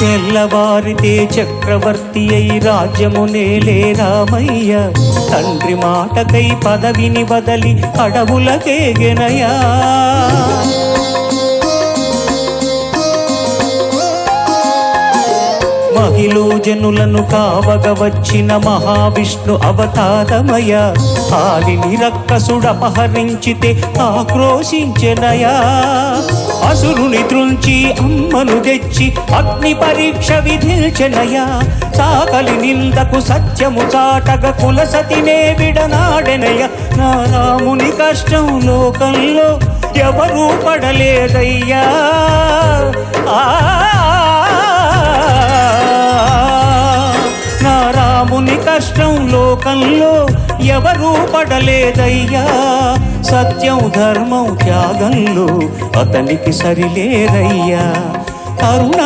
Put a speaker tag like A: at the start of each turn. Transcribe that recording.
A: తెల్లవారితే చక్రవర్తి అయి రాజ్యమునేలే రామయ్య. తండ్రి మాటకై పదవిని బదలి అడవులకేగెనయా మహిళ జనులను కావగ వచ్చిన మహావిష్ణు అవతారమయ ఆలిని రక్కసుడపహరించితే ఆక్రోశించెనయా అసురుని త్రుంచి అమ్మను తెచ్చి అగ్ని పరీక్ష విధిల్చెనయా సాకలి నిందకు సత్యము చాటగ కులసతినే విడనాడెనయ నా రాముని కష్టం లోకంలో ఎవరూ పడలేదయ్యా. ఆ! నా రాముని కష్టం లోకంలో ఎవరూ పడలేదయ్యా. సత్యం ధర్మం త్యాగంలో అతనికి సరిలేదయ్యా. కరుణ